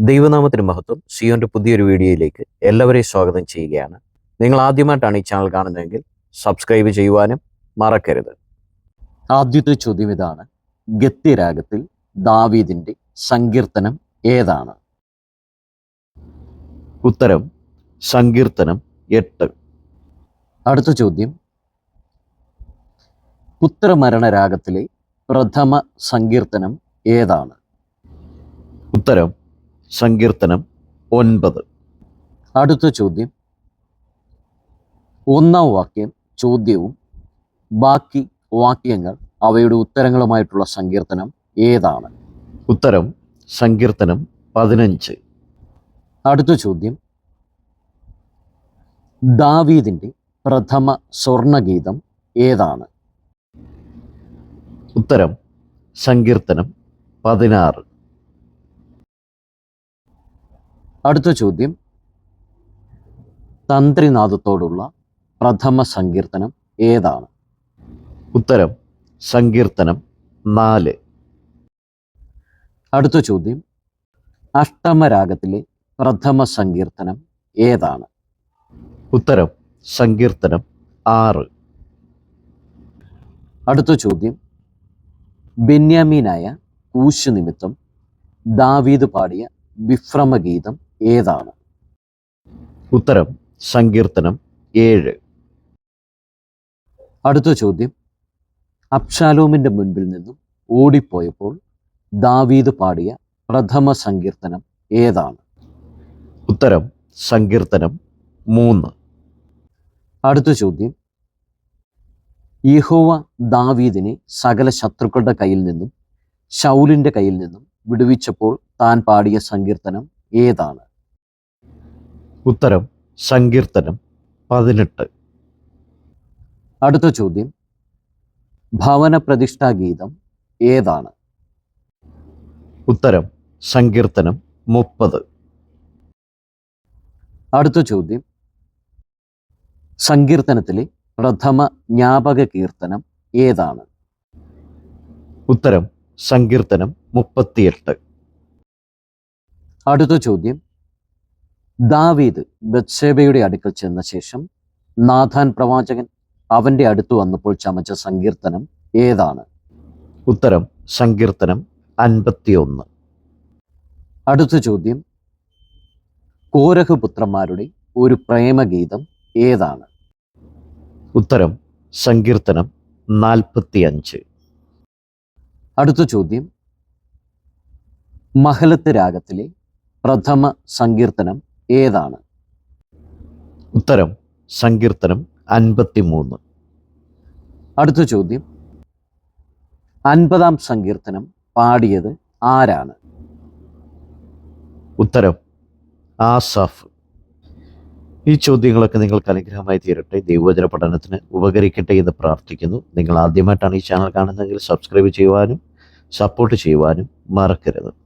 ദൈവനാമത്തിന് മഹത്വം. സിയോന്റെ പുതിയൊരു വീഡിയോയിലേക്ക് എല്ലാവരെയും സ്വാഗതം ചെയ്യുകയാണ്. നിങ്ങൾ ആദ്യമായിട്ടാണ് ഈ ചാനൽ കാണുന്നതെങ്കിൽ സബ്സ്ക്രൈബ് ചെയ്യുവാനും മറക്കരുത്. ആദ്യത്തെ ചോദ്യം ഇതാണ്. ഗത്യരാഗത്തിൽ ദാവീദിന്റെ സങ്കീർത്തനം ഏതാണ്? ഉത്തരം സങ്കീർത്തനം എട്ട്. അടുത്ത ചോദ്യം. പുത്രമരണരാഗത്തിലെ പ്രഥമ സങ്കീർത്തനം ഏതാണ്? ഉത്തരം സങ്കീർത്തനം ഒൻപത്. അടുത്ത ചോദ്യം. ഒന്നാം വാക്യം ചോദ്യവും ബാക്കി വാക്യങ്ങൾ അവയുടെ ഉത്തരങ്ങളുമായിട്ടുള്ള സങ്കീർത്തനം ഏതാണ്? ഉത്തരം സങ്കീർത്തനം പതിനഞ്ച്. അടുത്ത ചോദ്യം. ദാവീദിന്റെ പ്രഥമ സ്വർണഗീതം ഏതാണ്? ഉത്തരം സങ്കീർത്തനം പതിനാറ്. അടുത്ത ചോദ്യം. തന്ത്രിനാഥത്തോടുള്ള പ്രഥമ സങ്കീർത്തനം ഏതാണ്? ഉത്തരം സങ്കീർത്തനം നാല്. അടുത്ത ചോദ്യം. അഷ്ടമരാഗത്തിലെ പ്രഥമ സങ്കീർത്തനം ഏതാണ്? ഉത്തരം സങ്കീർത്തനം ആറ്. അടുത്ത ചോദ്യം. ബെന്യാമീനായ കൂശു നിമിത്തം ദാവീദ് പാടിയ വിശ്രമഗീതം ഏതാണ്? ഉത്തരം സങ്കീർത്തനം ഏഴ്. അടുത്ത ചോദ്യം. അബ്ഷാലോമിന്റെ മുൻപിൽ നിന്നും ഓടിപ്പോയപ്പോൾ ദാവീദ് പാടിയ പ്രഥമ സങ്കീർത്തനം ഏതാണ്? ഉത്തരം സങ്കീർത്തനം മൂന്ന്. അടുത്ത ചോദ്യം. യഹോവ ദാവീദിനെ സകല ശത്രുക്കളുടെ കയ്യിൽ നിന്നും ശൗലിന്റെ കയ്യിൽ നിന്നും വിടുവിച്ചപ്പോൾ താൻ പാടിയ സങ്കീർത്തനം ഏതാണ്? ഉത്തരം സങ്കീർത്തനം പതിനെട്ട്. അടുത്ത ചോദ്യം. ഭവന പ്രതിഷ്ഠാ ഗീതം ഏതാണ്? ഉത്തരം സങ്കീർത്തനം മുപ്പത്. അടുത്ത ചോദ്യം. സങ്കീർത്തനത്തിലെ പ്രഥമ ജ്ഞാപക കീർത്തനം ഏതാണ്? ഉത്തരം സങ്കീർത്തനം മുപ്പത്തിയെട്ട്. അടുത്ത ചോദ്യം. ദാവീദ് ബത്സേബയുടെ അടുക്കൽ ചെന്ന ശേഷം നാഥാൻ പ്രവാചകൻ അവന്റെ അടുത്ത് വന്നപ്പോൾ ചമച്ച സങ്കീർത്തനം ഏതാണ്? ഉത്തരം സങ്കീർത്തനം അൻപത്തിയൊന്ന്. അടുത്ത ചോദ്യം കോരഹ് പുത്രന്മാരുടെ ഒരു പ്രേമഗീതം ഏതാണ്? ഉത്തരം സങ്കീർത്തനം നാൽപ്പത്തിയഞ്ച്. അടുത്ത ചോദ്യം മഹലത്ത് രാഗത്തിലെ പ്രഥമ സങ്കീർത്തനം ഏതാണ്? ഉത്തരം സങ്കീർത്തനം അൻപത്തിമൂന്ന്. അടുത്ത ചോദ്യം. അൻപതാം സങ്കീർത്തനം പാടിയത് ആരാണ്? ഉത്തരം ആസാഫ്. ഈ ചോദ്യങ്ങളൊക്കെ നിങ്ങൾക്ക് അനുഗ്രഹമായി തീരട്ടെ. ദൈവവചന പഠനത്തിന് ഉപകരിക്കട്ടെ എന്ന് പ്രാർത്ഥിക്കുന്നു. നിങ്ങൾ ആദ്യമായിട്ടാണ് ഈ ചാനൽ കാണുന്നതെങ്കിൽ സബ്സ്ക്രൈബ് ചെയ്യുവാനും സപ്പോർട്ട് ചെയ്യുവാനും മറക്കരുത്.